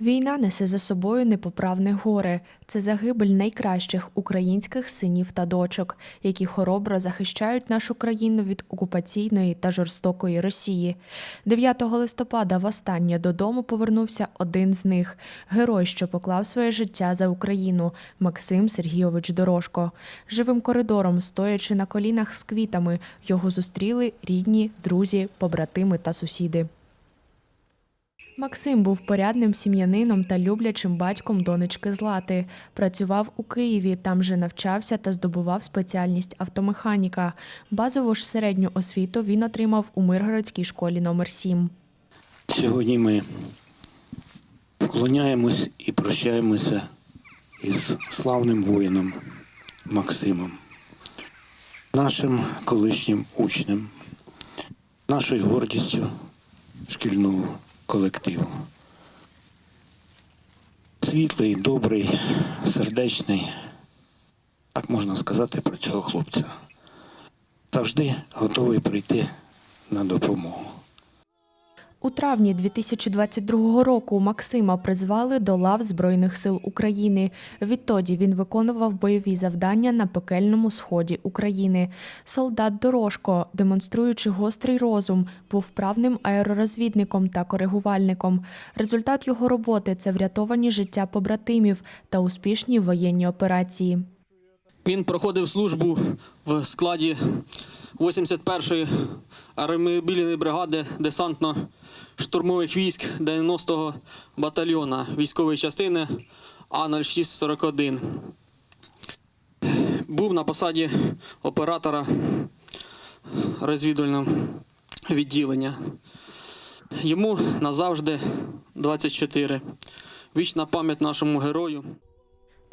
Війна несе за собою непоправне горе. Це загибель найкращих українських синів та дочок, які хоробро захищають нашу країну від окупаційної та жорстокої Росії. 9 листопада востаннє додому повернувся один з них герой, що поклав своє життя за Україну Максим Сергійович Дорошко. Живим коридором, стоячи на колінах з квітами, його зустріли рідні, друзі, побратими та сусіди. Максим був порядним сім'янином та люблячим батьком донечки Злати. Працював у Києві, там же навчався та здобував спеціальність автомеханіка. Базову ж середню освіту він отримав у Миргородській школі номер 7 Сьогодні ми вклоняємось і прощаємося із славним воїном Максимом, нашим колишнім учнем, нашою гордістю шкільного колективу. Світлий, добрий, сердечний, так можна сказати про цього хлопця. Завжди готовий прийти на допомогу. У травні 2022 року Максима призвали до лав Збройних сил України. Відтоді він виконував бойові завдання на пекельному сході України. Солдат Дорошко, демонструючи гострий розум, був вправним аеророзвідником та коригувальником. Результат його роботи це врятовані життя побратимів та успішні воєнні операції. Він проходив службу в складі 81-ї аеромобільної бригади десантно-штурмових військ 90-го батальйона військової частини А0641. Був на посаді оператора розвідувального відділення. Йому назавжди 24. Вічна пам'ять нашому герою.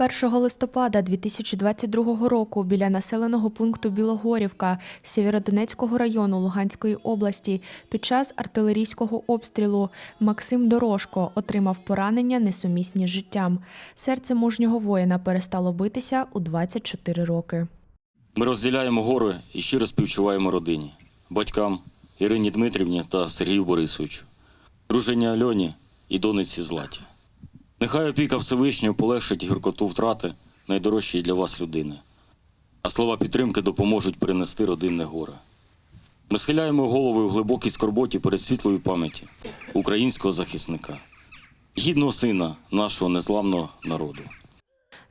1 листопада 2022 року біля населеного пункту Білогорівка Сєвєродонецького району Луганської області під час артилерійського обстрілу Максим Дорошко отримав поранення несумісні з життям. Серце мужнього воїна перестало битися у 24 роки. Ми розділяємо гори і щиро співчуваємо родині, батькам Ірині Дмитрівні та Сергію Борисовичу, дружині Альоні і дониці Златі. Нехай опіка Всевишнього полегшить гіркоту втрати найдорожчої для вас людини, а слова підтримки допоможуть перенести родинне горе. Ми схиляємо голови у глибокій скорботі перед світлою пам'яті українського захисника, гідного сина нашого незламного народу.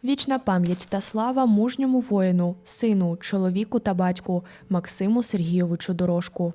Вічна пам'ять та слава мужньому воїну, сину, чоловіку та батьку Максиму Сергійовичу Дорошку.